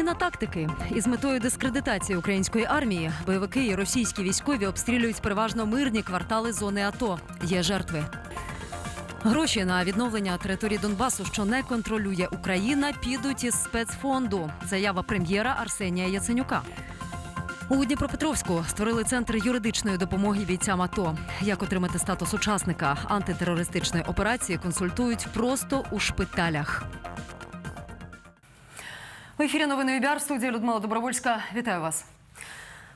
Зміна тактики із метою дискредитації української армії бойовики і російські військові обстрілюють переважно мирні квартали зони АТО. Є жертви. Гроші на відновлення території Донбасу, що не контролює Україна, підуть із спецфонду. Заява прем'єра Арсенія Яценюка. У Дніпропетровську створили центр юридичної допомоги бійцям АТО. Як отримати статус учасника антитерористичної операції, консультують просто у шпиталях. В ефірі новини ЮБІАР, в Людмила Добровольська. Вітаю вас.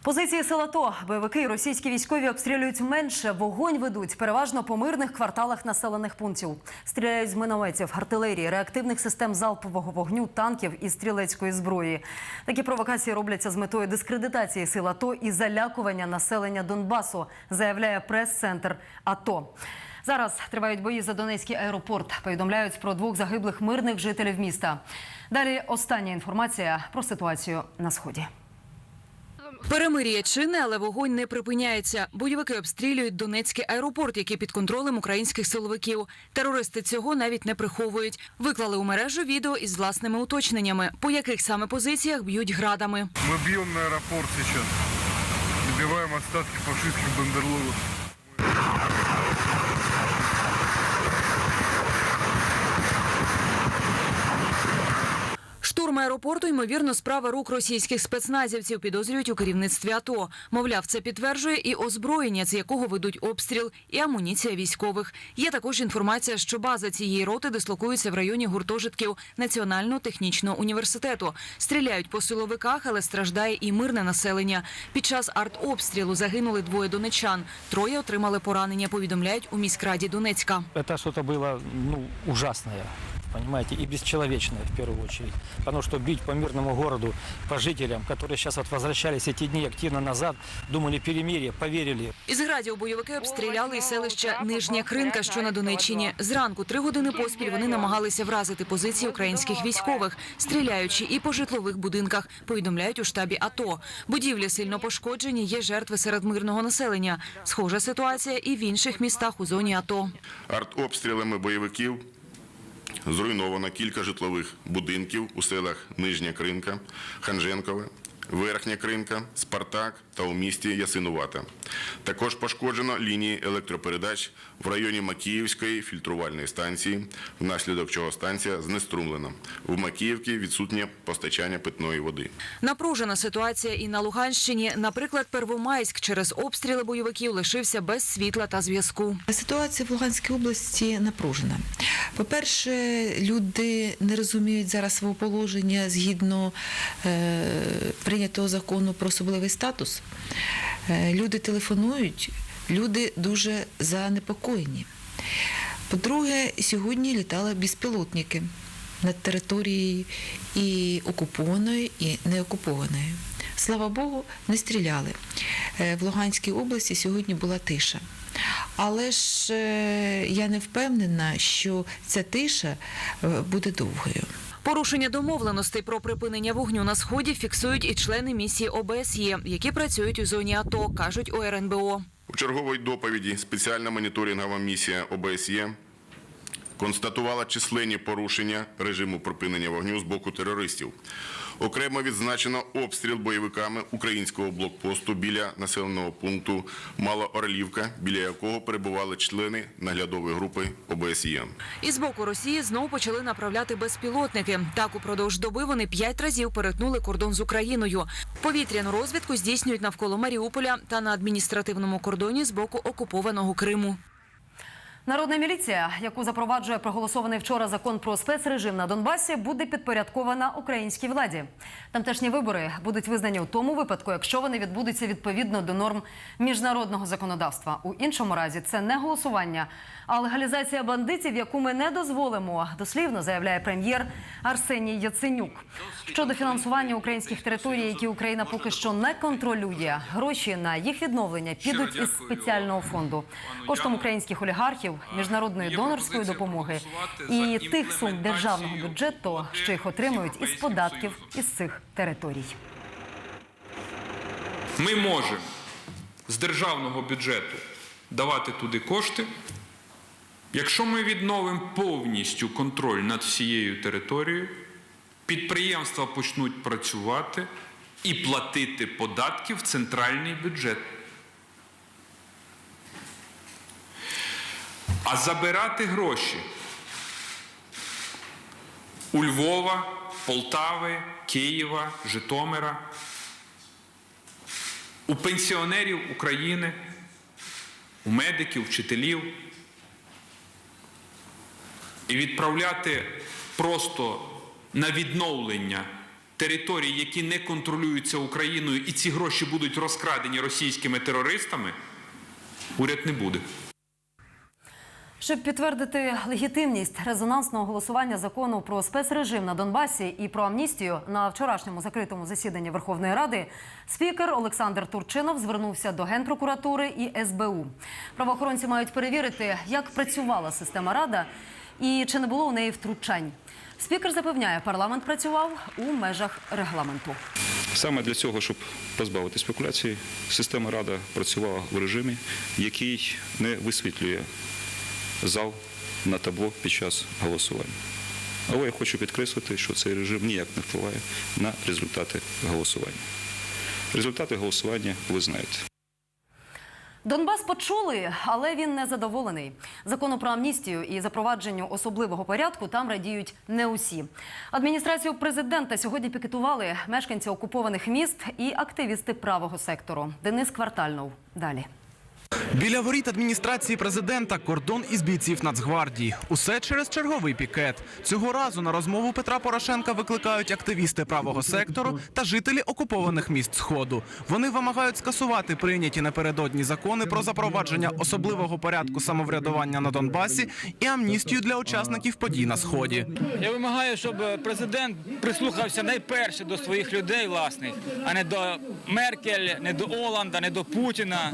Позиції сил АТО. Бойовики і російські військові обстрілюють менше. Вогонь ведуть переважно по мирних кварталах населених пунктів. Стріляють з минометів, артилерії, реактивних систем залпового вогню, танків і стрілецької зброї. Такі провокації робляться з метою дискредитації сил АТО і залякування населення Донбасу, заявляє прес-центр АТО. Зараз тривають бої за Донецький аеропорт. Повідомляють про двох загиблих мирних жителів міста. Далі остання інформація про ситуацію на сході. Перемир'я чинне, але вогонь не припиняється. Бойовики обстрілюють Донецький аеропорт, який під контролем українських силовиків. Терористи цього навіть не приховують. Виклали у мережу відео із власними уточненнями, по яких саме позиціях б'ють градами. Мы бьем на аэропорт сейчас. Добиваем остатки фашистских бандерлогов. Штурм аеропорту, ймовірно, справа рук російських спецназівців підозрюють у керівництві АТО. Мовляв, це підтверджує і озброєння, з якого ведуть обстріл, і амуніція військових. Є також інформація, що база цієї роти дислокується в районі гуртожитків Національного технічного університету. Стріляють по силовиках, але страждає і мирне населення. Під час артобстрілу загинули двоє донечан. Троє отримали поранення. Повідомляють у міськраді Донецька. это что-то было ну, ужасное, понимаете, и бесчеловечное в первую очередь. Потому что бить по мирному городу, по жителям, которые сейчас вот возвращались эти дни активно назад, думали перемирие, поверили. Із градів бойовики обстріляли і селище Нижня Кринка, що на Донеччині. Зранку три години поспіль вони намагалися вразити позиції українських військових, стріляючи і по житлових будинках. Повідомляють у штабі АТО. Будівлі сильно пошкоджені. Є жертви серед мирного населення. Схожа ситуація і в інших містах у зоні АТО. Артобстрілами бойовиків зруйновано кілька житлових будинків у селах Нижня Кринка, Ханженкове, Верхня Кринка, Спартак та у місті Ясинувата. Також пошкоджено лінії електропередач в районі Макіївської фільтрувальної станції, внаслідок чого станція знеструмлена. В Макіївці відсутнє постачання питної води. Напружена ситуація і на Луганщині. Наприклад, Первомайськ через обстріли бойовиків лишився без світла та зв'язку. Ситуація в Луганській області напружена. По-перше, люди не розуміють зараз свого положення згідно е, прийнятого закону про особливий статус. Е, люди телефонують, люди дуже занепокоєні. По-друге, сьогодні літали безпілотники над територією і окупованої, і неокупованої. Слава Богу, не стріляли. Е, В Луганській області сьогодні була тиша. Але ж е, я не впевнена, що ця тиша буде довгою. Порушення домовленостей про припинення вогню на сході фіксують і члени місії ОБСЄ, які працюють у зоні АТО, кажуть у РНБО. У черговій доповіді спеціальна моніторингова місія ОБСЄ констатувала численні порушення режиму припинення вогню з боку терористів. Окремо відзначено обстріл бойовиками українського блокпосту біля населеного пункту Малоорлівка, біля якого перебували члени наглядової групи ОБСЄ. І з боку Росії знову почали направляти безпілотники. Так, упродовж доби вони п'ять разів перетнули кордон з Україною. Повітряну розвідку здійснюють навколо Маріуполя та на адміністративному кордоні з боку окупованого Криму. Народна міліція, яку запроваджує проголосований вчора закон про спецрежим на Донбасі, буде підпорядкована українській владі. Тамтешні вибори будуть визнані у тому випадку, якщо вони відбудуться відповідно до норм міжнародного законодавства. У іншому разі це не голосування, а легалізація бандитів, яку ми не дозволимо. Дослівно заявляє прем'єр Арсеній Яценюк. Щодо фінансування українських територій, які Україна поки що не контролює, гроші на їх відновлення підуть із спеціального фонду коштом українських олігархів, міжнародної донорської допомоги і тих сум державного бюджету, що їх отримують із податків із цих територій. Ми можемо з державного бюджету давати туди кошти. Якщо ми відновимо повністю контроль над всією територією, підприємства почнуть працювати і платити податки в центральний бюджет. А забирати гроші у Львова, Полтави, Києва, Житомира, у пенсіонерів України, у медиків, вчителів і відправляти просто на відновлення територій, які не контролюються Україною, і ці гроші будуть розкрадені російськими терористами, уряд не буде. Щоб підтвердити легітимність резонансного голосування закону про спецрежим на Донбасі і про амністію на вчорашньому закритому засіданні Верховної Ради, спікер Олександр Турчинов звернувся до Генпрокуратури і СБУ. Правоохоронці мають перевірити, як працювала система Рада і чи не було у неї втручань. Спікер запевняє, парламент працював у межах регламенту. Саме для цього, щоб позбавити спекуляції, система Рада працювала в режимі, який не висвітлює зал на табло під час голосування. Але я хочу підкреслити, що цей режим ніяк не впливає на результати голосування. Результати голосування ви знаєте. Донбас почули, але він не задоволений. Закону про амністію і запровадженню особливого порядку там радіють не усі. Адміністрацію президента сьогодні пікетували мешканці окупованих міст і активісти правого сектору. Денис Квартальнов. Далі. Біля воріт адміністрації президента кордон із бійців Нацгвардії. Усе через черговий пікет. Цього разу на розмову Петра Порошенка викликають активісти правого сектору та жителі окупованих міст Сходу. Вони вимагають скасувати прийняті напередодні закони про запровадження особливого порядку самоврядування на Донбасі і амністію для учасників подій на сході. Я вимагаю, щоб президент прислухався найперше до своїх людей власних, а не до Меркель, не до Оланда, не до Путіна,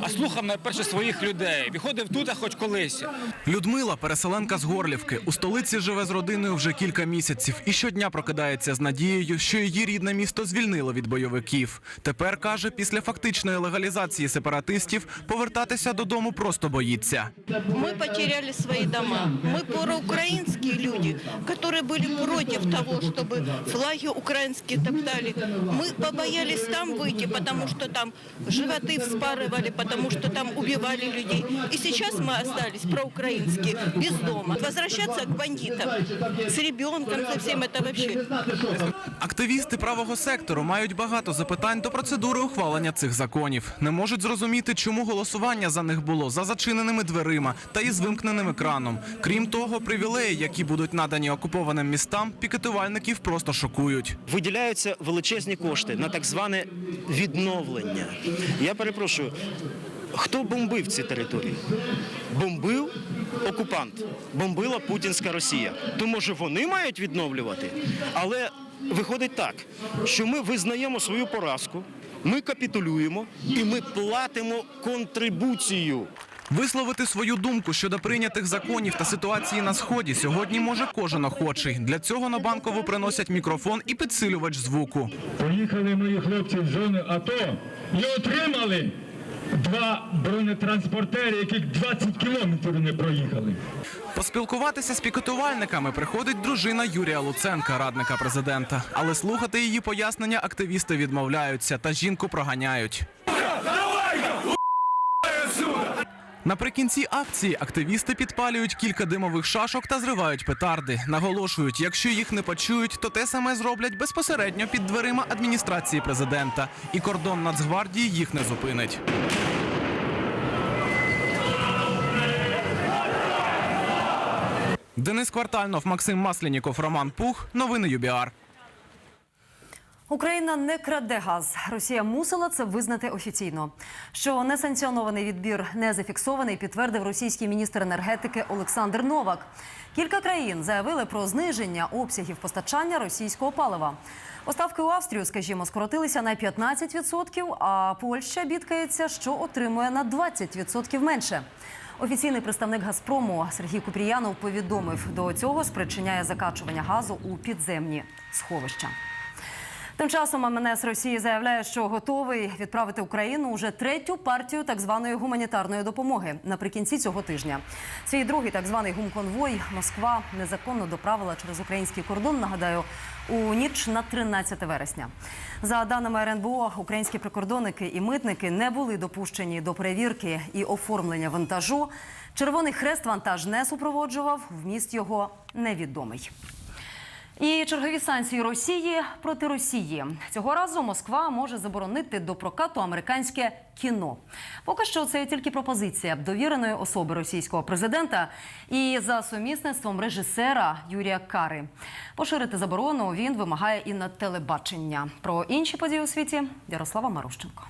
а слухав найперше своїх людей. Виходив тут, а хоч колись. Людмила, переселенка з Горлівки, у столиці живе з родиною вже кілька місяців і щодня прокидається з надією, що її рідне місто звільнило від бойовиків. Тепер каже, після фактичної легалізації сепаратистів повертатися додому просто боїться. Мы потеряли свои дома. Мы проукраинские люди, которые были против того, чтобы флаги украинские топтали. Мы побоялись там выйти, потому что там животы вспарывали, потому что там убивали людей. И сейчас мы остались проукраинские, без дома. Возвращаться к бандитам с ребенком, со всем это вообще. Активісти правого сектору мають багато запитань до процедури ухвалення цих законів. Не можуть зрозуміти, чому голосування за них було за зачиненими дверима та із вимкненим екраном. Крім того, привілеї, які будуть надані окупованим містам, пікетувальників просто шокують. виділяються величезні кошти на так зване відновлення. Я перепрошую, хто бомбив ці території? Бомбив окупант, бомбила путінська Росія. То може вони мають відновлювати? Але виходить так, що ми визнаємо свою поразку, ми капітулюємо і ми платимо контрибуцію. Висловити свою думку щодо прийнятих законів та ситуації на сході сьогодні може кожен охочий. Для цього на банкову приносять мікрофон і підсилювач звуку. Поїхали мої хлопці в зону АТО і отримали два бронетранспортери, яких 20 кілометрів не проїхали. Поспілкуватися з пікетувальниками приходить дружина Юрія Луценка, радника президента. Але слухати її пояснення активісти відмовляються та жінку проганяють. Наприкінці акції активісти підпалюють кілька димових шашок та зривають петарди. Наголошують, якщо їх не почують, то те саме зроблять безпосередньо під дверима адміністрації президента. І кордон Нацгвардії їх не зупинить. Денис Квартальнов, Максим Масленіков, Роман Пух. Новини ЮБІАР. Україна не краде газ. Росія мусила це визнати офіційно. Що несанкціонований відбір не зафіксований, підтвердив російський міністр енергетики Олександр Новак. Кілька країн заявили про зниження обсягів постачання російського палива. Поставки у Австрію, скажімо, скоротилися на 15%, а Польща бідкається, що отримує на 20% менше. Офіційний представник Газпрому Сергій Купріянов повідомив, до цього спричиняє закачування газу у підземні сховища. Тим часом МНС Росії заявляє, що готовий відправити Україну уже третю партію так званої гуманітарної допомоги наприкінці цього тижня. Свій другий так званий гумконвой Москва незаконно доправила через український кордон. Нагадаю, у ніч на 13 вересня. За даними РНБО, українські прикордонники і митники не були допущені до перевірки і оформлення вантажу. Червоний хрест вантаж не супроводжував. Вміст його невідомий. І чергові санкції Росії проти Росії цього разу Москва може заборонити до прокату американське кіно. Поки що це тільки пропозиція довіреної особи російського президента і за сумісництвом режисера Юрія Кари. Поширити заборону він вимагає і на телебачення. Про інші події у світі Ярослава Марущенко.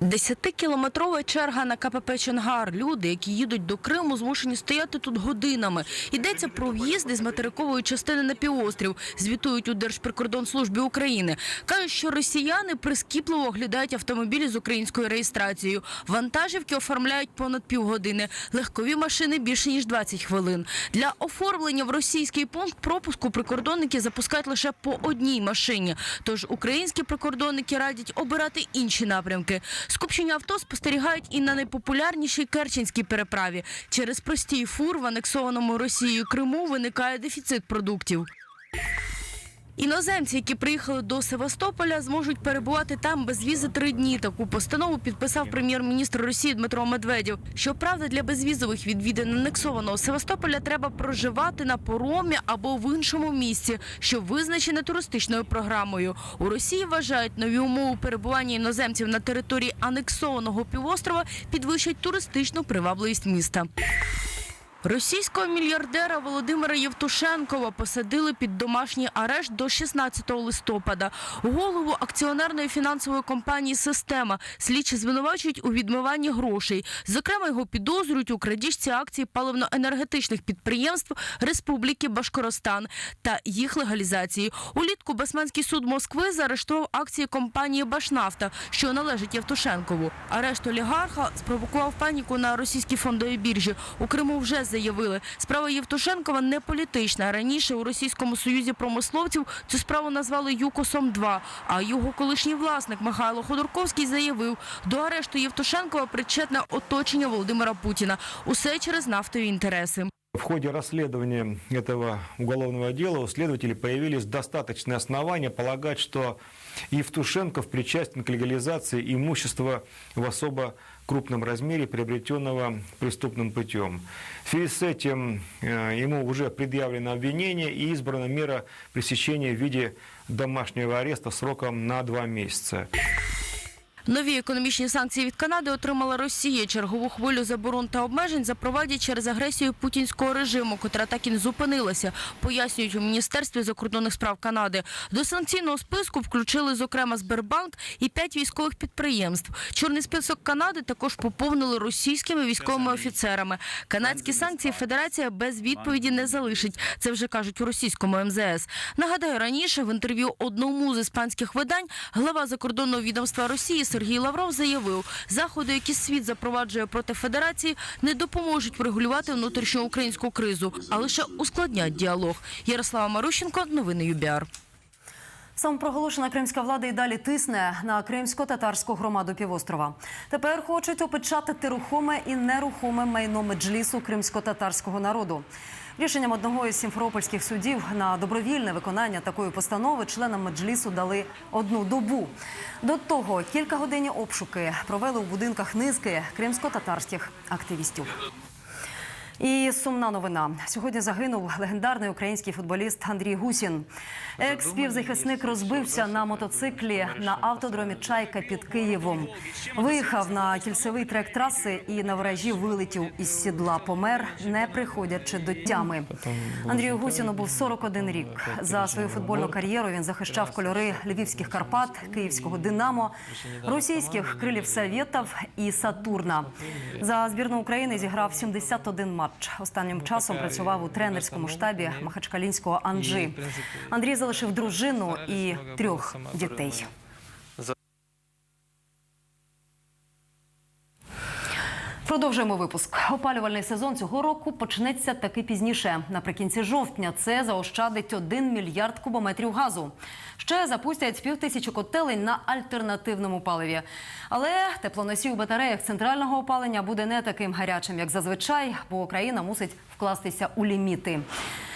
Десятикілометрова черга на КПП Чонгар. Люди, які їдуть до Криму, змушені стояти тут годинами. Йдеться про в'їзди з материкової частини на півострів. Звітують у Держприкордонслужбі України. Кажуть, що росіяни прискіпливо оглядають автомобілі з українською реєстрацією. Вантажівки оформляють понад півгодини. Легкові машини більше ніж 20 хвилин. Для оформлення в російський пункт пропуску прикордонники запускають лише по одній машині. Тож українські прикордонники радять обирати інші напрямки. Скупчення авто спостерігають і на найпопулярнішій Керченській переправі. Через простій фур в анексованому Росією Криму виникає дефіцит продуктів. Іноземці, які приїхали до Севастополя, зможуть перебувати там без візи три дні. Таку постанову підписав прем'єр-міністр Росії Дмитро Медведєв. Щоправда, для безвізових відвідин анексованого Севастополя треба проживати на поромі або в іншому місці, що визначене туристичною програмою. У Росії вважають нові умови перебування іноземців на території анексованого півострова підвищать туристичну привабливість міста. Російського мільярдера Володимира Євтушенкова посадили під домашній арешт до 16 листопада. Голову акціонерної фінансової компанії «Система» слідчі звинувачують у відмиванні грошей. Зокрема, його підозрюють у крадіжці акцій паливно-енергетичних підприємств Республіки Башкоростан та їх легалізації. Улітку Басманський суд Москви заарештував акції компанії «Башнафта», що належить Євтушенкову. Арешт олігарха спровокував паніку на російській фондовій біржі. У Криму вже заявили, справа Євтушенкова не політична. Раніше у Російському союзі промисловців цю справу назвали ЮКОСом-2, а його колишній власник Михайло Ходорковський заявив, до арешту Євтушенкова причетне оточення Володимира Путіна. Усе через нафтові інтереси. В ходе расследования этого уголовного дела у следователей появились достаточные основания полагать, что Евтушенков причастен к легализации имущества в особо крупном размере, приобретенного преступным путем. В связи с этим э, ему уже предъявлено обвинение и избрана мера пресечения в виде домашнего ареста сроком на два месяца. Нові економічні санкції від Канади отримала Росія. Чергову хвилю заборон та обмежень запровадять через агресію путінського режиму, котра так і не зупинилася, пояснюють у Міністерстві закордонних справ Канади. До санкційного списку включили, зокрема, Сбербанк і п'ять військових підприємств. Чорний список Канади також поповнили російськими військовими офіцерами. Канадські санкції Федерація без відповіді не залишить. Це вже кажуть у російському МЗС. Нагадаю, раніше в інтерв'ю одному з іспанських видань глава закордонного відомства Росії Сергій Лавров заявив, заходи, які світ запроваджує проти Федерації, не допоможуть врегулювати внутрішню українську кризу, а лише ускладнять діалог. Ярослава Марущенко, новини ЮБІАР. Самопроголошена кримська влада і далі тисне на кримсько-татарську громаду півострова. Тепер хочуть опечатати рухоме і нерухоме майно меджлісу кримсько-татарського народу. Рішенням одного із сімферопольських судів на добровільне виконання такої постанови членам меджлісу дали одну добу. До того кілька годин обшуки провели у будинках низки кримсько-татарських активістів. І сумна новина. Сьогодні загинув легендарний український футболіст Андрій Гусін. Екс-співзахисник розбився на мотоциклі на автодромі Чайка під Києвом. Виїхав на кільцевий трек траси і на вражі вилетів із сідла. Помер, не приходячи до тями. Андрію Гусіну був 41 рік. За свою футбольну кар'єру він захищав кольори львівських Карпат, київського Динамо, російських крилів Совєтів і Сатурна. За збірну України зіграв 71 матч. Останнім часом працював у тренерському штабі Махачкалінського Анджі. Андрій залишив дружину і трьох дітей. Продовжуємо випуск. Опалювальний сезон цього року почнеться таки пізніше. Наприкінці жовтня це заощадить 1 мільярд кубометрів газу. Ще запустять півтисячі котелень на альтернативному паливі. Але теплоносій у батареях центрального опалення буде не таким гарячим, як зазвичай, бо Україна мусить вкластися у ліміти.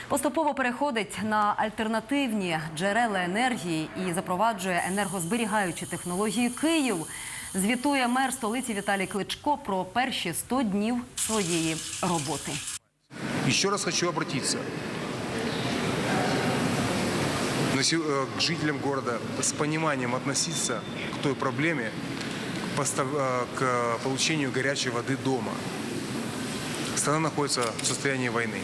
Поступово переходить на альтернативні джерела енергії і запроваджує енергозберігаючі технології Київ. Звітує мер столиці Віталій Кличко про перші 100 днів своєї роботи. Еще раз хочу обратиться на се- э, к жителям города с пониманием относиться к той проблеме, к постав- э, к получению горячей воды дома. Страна находится в состоянии войны.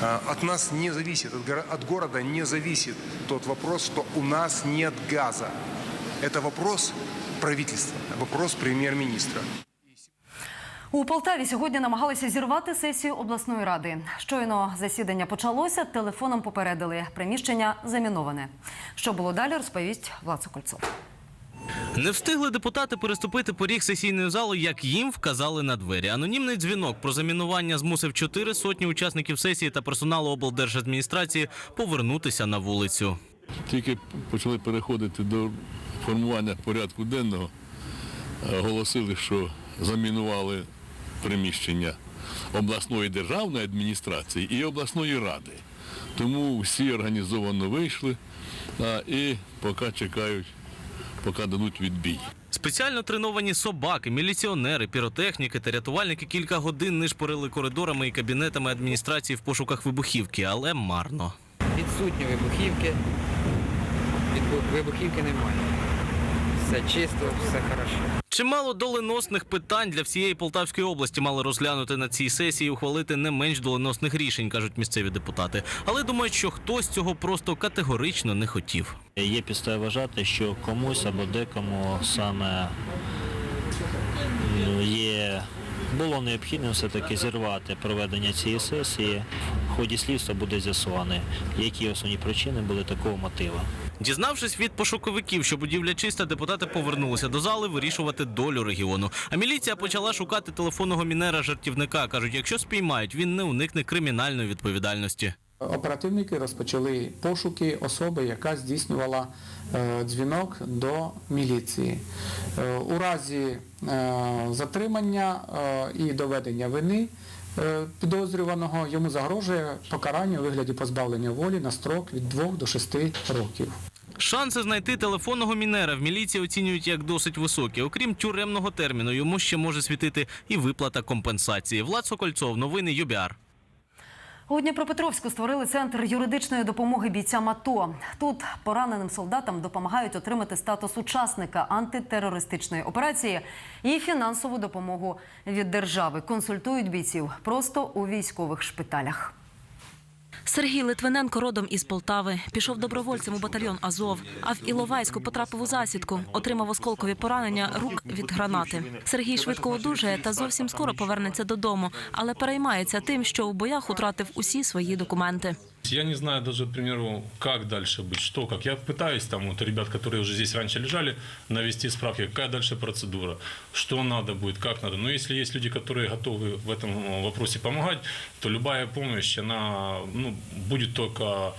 А, От нас не зависит, от горо- от города не зависит тот вопрос, что у нас нет газа. Это вопрос правительства, вопрос премьер-министра. У Полтаві сьогодні намагалися зірвати сесію обласної ради. Щойно засідання почалося, телефоном попередили. Приміщення заміноване. Що було далі, розповість Влад Сокольцов. Не встигли депутати переступити поріг сесійної зали, як їм вказали на двері. Анонімний дзвінок про замінування змусив чотири сотні учасників сесії та персоналу облдержадміністрації повернутися на вулицю. Тільки почали переходити до формування порядку денного, оголосили, що замінували приміщення обласної державної адміністрації і обласної ради. Тому всі організовано вийшли а, і поки чекають, поки дадуть відбій. Спеціально треновані собаки, міліціонери, піротехніки та рятувальники кілька годин нишпорили коридорами і кабінетами адміністрації в пошуках вибухівки, але марно. Відсутні вибухівки. Вибухівки немає. Все чисто, все хорошо. Чимало доленосних питань для всієї Полтавської області мали розглянути на цій сесії і ухвалити не менш доленосних рішень, кажуть місцеві депутати. Але думають, що хтось цього просто категорично не хотів. Є підстави вважати, що комусь або декому саме є було необхідним все-таки зірвати проведення цієї сесії. В ході слідства буде з'ясовано, які основні причини були такого мотиву. Дізнавшись від пошуковиків, що будівля чиста, депутати повернулися до зали вирішувати долю регіону. А міліція почала шукати телефонного мінера жартівника. кажуть, якщо спіймають, він не уникне кримінальної відповідальності. Оперативники розпочали пошуки особи, яка здійснювала е, дзвінок до міліції. Е, У разі е, затримання е, і доведення вини е, підозрюваного йому загрожує покарання у вигляді позбавлення волі на строк від 2 до 6 років. Шанси знайти телефонного мінера в міліції оцінюють як досить високі. Окрім тюремного терміну, йому ще може світити і виплата компенсації. Влад Сокольцов, новини ЮБІАР. У Дніпропетровську створили центр юридичної допомоги бійцям АТО. Тут пораненим солдатам допомагають отримати статус учасника антитерористичної операції і фінансову допомогу від держави. Консультують бійців просто у військових шпиталях. Сергій Литвиненко родом із Полтави. Пішов добровольцем у батальйон Азов. А в Іловайську потрапив у засідку. Отримав осколкові поранення рук від гранати. Сергій швидко одужає та зовсім скоро повернеться додому, але переймається тим, що у боях втратив усі свої документи. Я не знаю даже, к примеру, как дальше быть, что, как. Я пытаюсь там вот ребят, которые уже здесь раньше лежали, навести справки, какая дальше процедура, что надо будет, как надо. Но если есть люди, которые готовы в этом э, вопросе помогать, то любая помощь, она ну, будет только,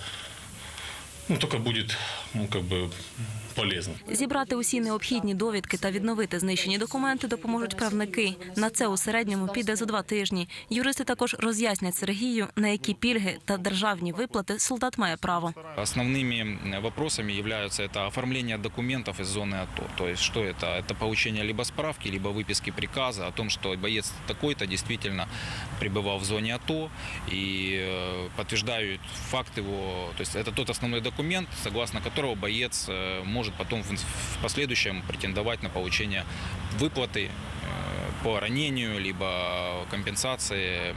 ну, только будет, ну, как бы полезна. Зібрати усі необхідні довідки та відновити знищені документи допоможуть правники. На це у середньому піде за два тижні. Юристи також роз'яснять Сергію, на які пільги та державні виплати солдат має право. Основными вопросами являются это оформление документов из зоны АТО. То есть что это? Это получение либо справки, либо выписки приказа о том, что боец такой-то действительно пребывал в зоне АТО и э, подтверждают факт его. То есть это тот основной документ, согласно которого боец э, может потом в в последующем претендовать на получение выплаты э, по ранению, либо компенсации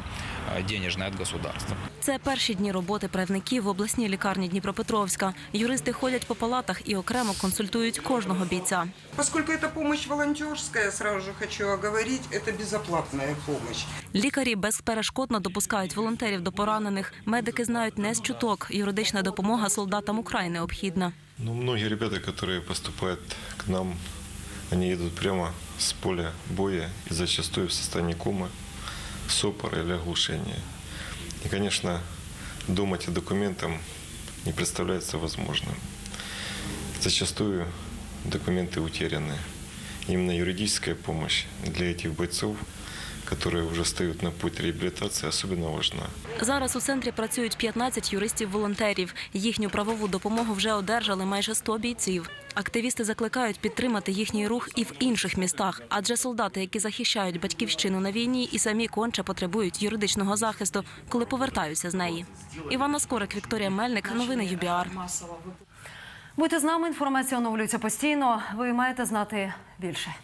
э, денежной от государства. Це перші дні роботи правників в обласній лікарні Дніпропетровська. Юристи ходять по палатах і окремо консультують кожного бійця. Поскольку это помощь волонтерская, сразу же хочу оговорить, это безоплатная помощь. Лікарі безперешкодно допускають волонтерів до поранених. Медики знають не з чуток. Юридична допомога солдатам украй необхідна. Ну, многие ребята, которые поступают к нам Они идут прямо с поля боя и зачастую в состоянии комы, сопора или оглушения. И, конечно, думать о документах не представляется возможным. Зачастую документы утеряны. Именно юридическая помощь для этих бойцов, которые уже встают на путь реабилитации, особенно важна. Зараз у центрі працюють 15 юристів-волонтерів. Їхню правову допомогу вже одержали майже 100 бійців. Активісти закликають підтримати їхній рух і в інших містах, адже солдати, які захищають батьківщину на війні, і самі конче потребують юридичного захисту, коли повертаються з неї. Івана Скорик, Вікторія Мельник, новини ЮБІАР. Будьте з нами. Інформація оновлюється постійно. Ви маєте знати більше.